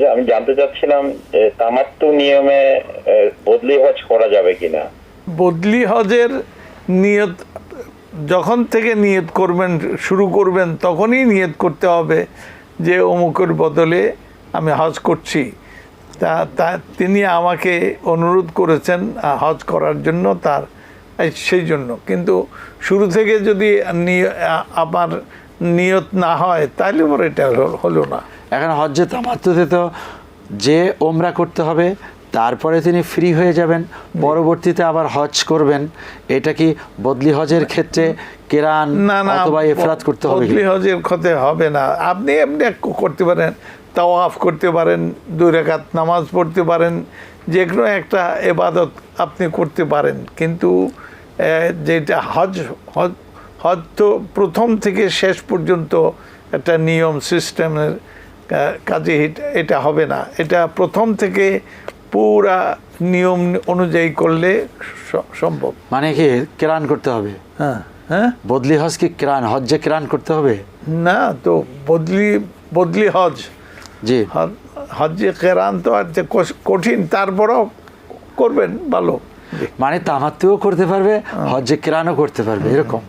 যে আমি জানতে চাচ্ছিলাম যে তামাত্তু নিয়মে বদলি হজ করা যাবে কিনা? বদলি হজের নিয়ত, যখন থেকে নিয়ত করবেন, শুরু করবেন, তখনই নিয়ত করতে হবে যে অমুকের বদলে আমি হজ করছি। তা তা তিনি আমাকে অনুরোধ করেছেন হজ করার জন্য তার সেই জন্য। কিন্তু শুরু থেকে যদি আমার নিয়ত না হয় তাহলে পরে এটা হলো- না। এখন হজ্জে তামাত্তুতে তো যে ওমরা করতে হবে তারপরে তিনি ফ্রি হয়ে যাবেন পরবর্তীতে আবার হজ করবেন এটা কি বদলি হজের ক্ষেত্রে কেরান না না অথবা এফরাত করতে হবে বদলি হজের ক্ষতে হবে না। আপনি এমনি করতে পারেন তাওয়াফ করতে পারেন দুই রেখাত নামাজ পড়তে পারেন যে কোনো একটা এবাদত আপনি করতে পারেন। কিন্তু যেটা হজ হজ হজ তো প্রথম থেকে শেষ পর্যন্ত একটা নিয়ম সিস্টেমের কাজে এটা- হবে না। এটা প্রথম থেকে পুরা নিয়ম অনুযায়ী করলে সম্ভব। মানে কি কেরান করতে হবে? হ্যাঁ হ্যাঁ? বদলি হজ কি কেরান? হজ্জে কেরান করতে হবে? না তো বদলি বদলি হজ। জি। হজ- হজ্জে কেরান তো আছে কঠিন তারপরও করবেন ভালো। মানে তামাত্তুও করতে পারবে হজ্জে কেরানও করতে পারবে এরকম?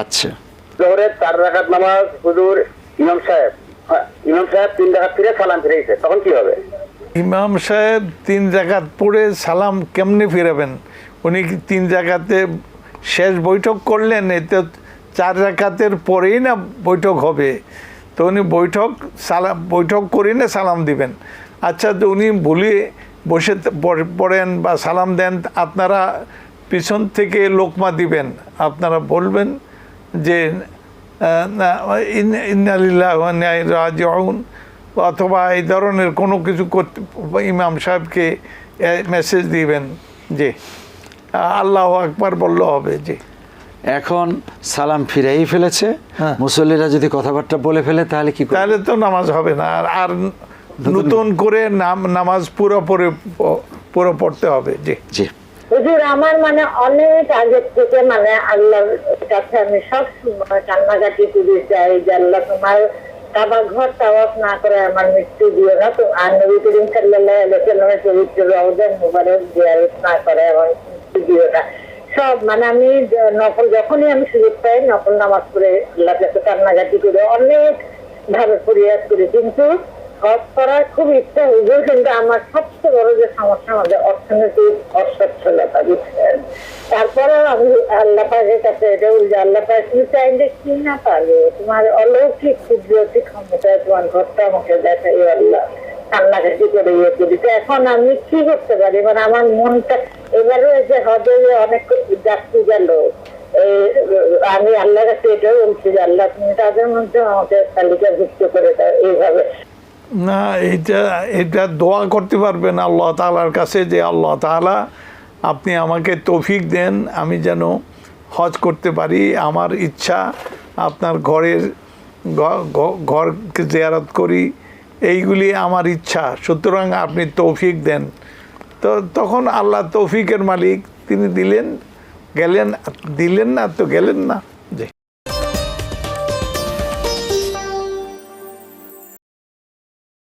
আচ্ছা। জোহরের চার রাখাত নামাজ হুজুর ইমাম সাহেব হ্যাঁ, ইমাম সাহেব তিন রাখাত ফিরে সালাম ফিরেছে তখন কি হবে? ইমাম সাহেব তিন জায়গাত পড়ে সালাম কেমনে ফিরাবেন? উনি তিন জায়গাতে শেষ বৈঠক করলেন? এতে চার রাকাতের পরেই না বৈঠক হবে। তো উনি বৈঠক সালাম বৈঠক করে না সালাম দিবেন। আচ্ছা তো উনি বলে বসে পড়েন বা সালাম দেন আপনারা পিছন থেকে লোকমা দিবেন আপনারা বলবেন যে ইন্নালিল্লাহ অথবা এই ধরনের কোনো কিছু করতে ইমাম সাহেবকে মেসেজ দিবেন যে আল্লাহ আকবার বললে হবে যে এখন সালাম ফিরেই ফেলেছে হ্যাঁ। মুসল্লিরা যদি কথাবার্তা বলে ফেলে তাহলে কি? তাহলে তো নামাজ হবে না আর আর নতুন করে নাম নামাজ পুরো পরে পুরো পড়তে হবে জি জি হুজুর, আমার মানে অনেক আগের থেকে মানে আল্লাহর কাছে আমি সব সময় কান্নাকাটি করে, যাই যে আল্লাহ তোমার কাবা ঘর তাওয়াফ না করে আমার মৃত্যু দিও না। তো আর নবী করিম আলাইহি সাল্লামের পবিত্র মুবারক জিয়ারত না করে আমার মৃত্যু দিও না। সব মানে আমি নকল যখনই আমি সুযোগ পাই নফল নামাজ করে আল্লাহ কাছে কান্নাকাটি করে, অনেক ভাবে ফরিয়াদ করি। কিন্তু করার খুব ইচ্ছা কিন্তু আমার সবচেয়ে বড় যে সমস্যা আমাদের অর্থনৈতিক অসচ্ছলতা তারপরে আমি আল্লাহ পাকের কাছে এটা আল্লাহ পাক, তুমি চাইলে কি না পারবে? তোমার অলৌকিক ক্ষমতায় তোমার ঘরটা আমাকে আল্লাহ। কান্নাকাটি করে ইয়ে করি? তো এখন আমি কি করতে পারি? মানে আমার মনটা এবারে যে হজে অনেক যাত্রী গেল আমি আল্লাহ কাছে এটাও বলছি যে, আল্লাহ, তুমি তাদের মধ্যে আমাকে তালিকাভুক্ত করে দাও। এইভাবে না, এটা এটা দোয়া করতে পারবেন আল্লাহ তালার কাছে যে আল্লাহ তাআলা আপনি আমাকে তৌফিক দেন, আমি যেন হজ করতে পারি। আমার ইচ্ছা আপনার ঘরের ঘরকে জিয়ারত করি, এইগুলি আমার ইচ্ছা। সুতরাং আপনি তৌফিক দেন। তো তখন আল্লাহ তৌফিকের মালিক তিনি দিলেন, গেলেন, দিলেন না তো গেলেন না।